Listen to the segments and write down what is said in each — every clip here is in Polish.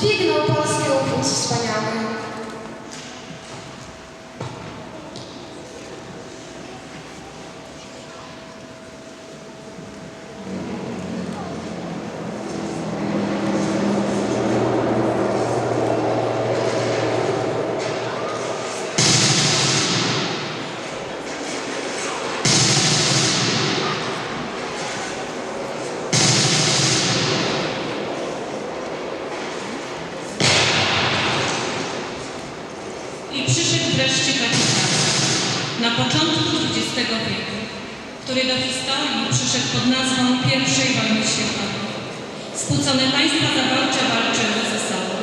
Спільно który do historii przyszedł pod nazwą I wojny światowej. Spłucone państwa zaborcze walczyły ze sobą.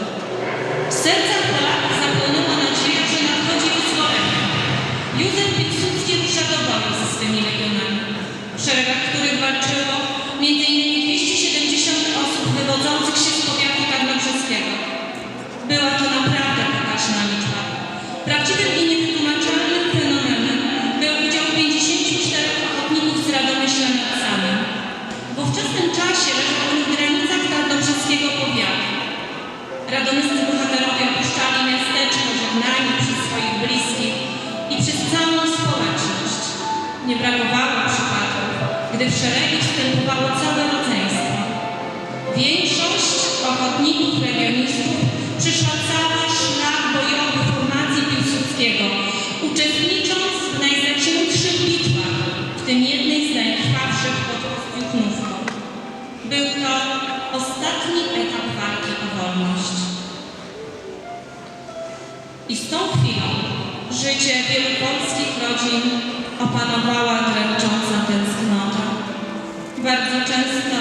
W sercach Polaków zapłonęła nadzieja, że nadchodzi wyzwolenie. Józef Piłsudski rusza do boju ze swymi legionami, w szeregach których walczyło m.in. 270 osób wywodzących się z powiatu tarnobrzeskiego. Była to Radomyscy bohaterowie opuszczali miasteczko żegnani przez swoich bliskich i przez całą społeczność. Nie brakowało przypadków, gdy w szeregi wstępowało całe życie wielu polskich rodzin opanowała dręcząca tęsknota. Bardzo często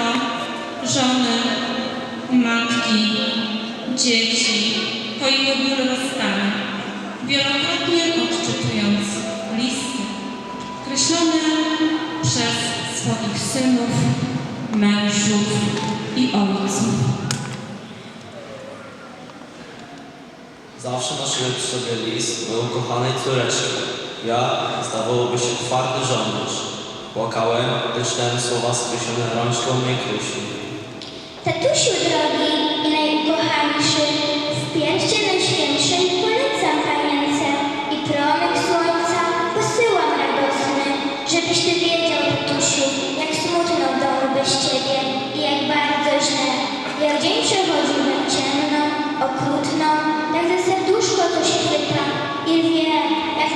żony, matki, dzieci koiły ból rozstania, wielokrotnie odczytując listy kreślone przez swoich synów, mężów i ojców. Zawsze nosiłem przy sobie list do ukochanej córeczki. Ja, zdawałoby się, twardy żołnierz. Płakałem, gdy czytałem słowa skreślone rączką mej krusi. Tatusiu drogi i najukochańszy, w pierście najświętszej polecam panience i promyk słońca posyłam radosny, żebyś ty wiedział, tatusiu, jak smutno w domu bez ciebie i jak bardzo źle. Jak dzień przechodził ciemno, okrutną, tak ze serduszko to się chwyta i wie, jak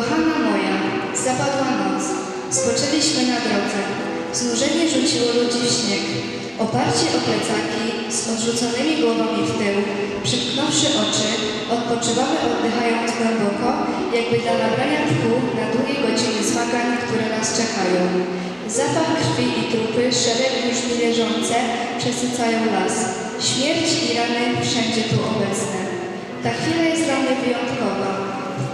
Ukochana moja, zapadła noc, spoczęliśmy na drodze. Znużenie rzuciło ludzi w śnieg. Oparci o plecaki, z odrzuconymi głowami w tył, przymknąwszy oczy, odpoczywamy oddychając głęboko, jakby dla nabrania tchu na długie godziny zmagań, które nas czekają. Zapach krwi i trupy, szereg już leżące, przesycają las. Śmierć i rany wszędzie tu obecne. Ta chwila jest dla mnie wyjątkowa.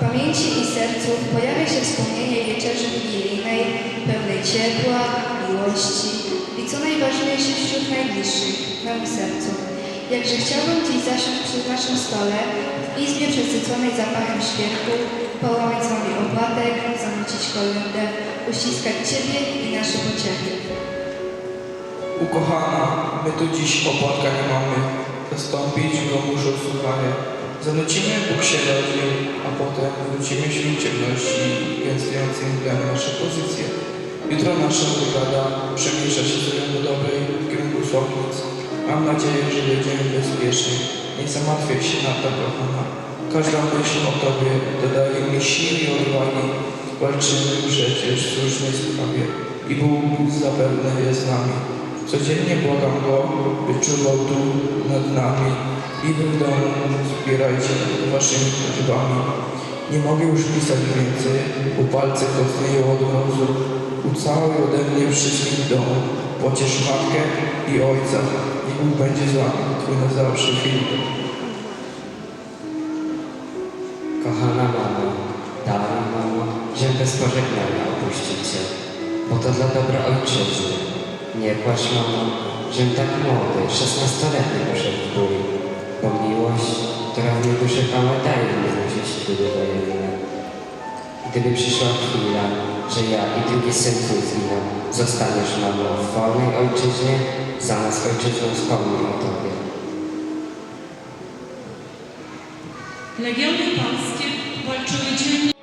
Pamięci i sercu pojawia się wspomnienie wieczerzy wigilijnej, pełnej ciepła, miłości i co najważniejsze wśród najbliższych, moim sercu. Jakże chciałbym dziś zasiąść przy naszym stole, w izbie przesyconej zapachem świerku, połamać z wami opłatek, zanucić kolędę, uściskać Ciebie i nasze pociechy. Ukochana, my tu dziś opłatka nie mamy, zastąpić go muszą słuchanie. Zanucimy Bóg się rodzi, a potem wrócimy wśród ciemności, gęstujących mglem nasze pozycje. Jutro nasza brygada przemiesza się z do dobrej w kierunku Słownic. Mam nadzieję, że jedziemy bezpiecznie. Nie zamartwiaj się nad to, kochana. Każda myśl o Tobie dodaje mi siły i odwagi. Walczymy przecież w słusznej sprawie i Bóg zapewne jest z nami. Codziennie błagam Go, by czuwał tu nad nami i wy w domu wspierajcie Waszymi prośbami. Nie mogę już pisać więcej, u palce kostnieją od mrozu. Ucałuj ode mnie wszystkich w domu. Pociesz matkę i ojca. Niech Bóg będzie z wami, twój na zawsze Filip. Kochana mamo, dawaj mamo, że bez pożegnania opuścić cię, bo to dla dobra ojczyzny. Nie płacz mamo, żem tak młody, szesnastoletni poszedł w bój, bo miłość, która w mnie duszy daje mi znosić śluby wojenne. Gdyby przyszła chwila, że ja i drugi syn twój zostaniesz mamo w wolnej ojczyźnie, za nas ojczyzną wspomnij o tobie. Legiony polskie walczyły dzielnie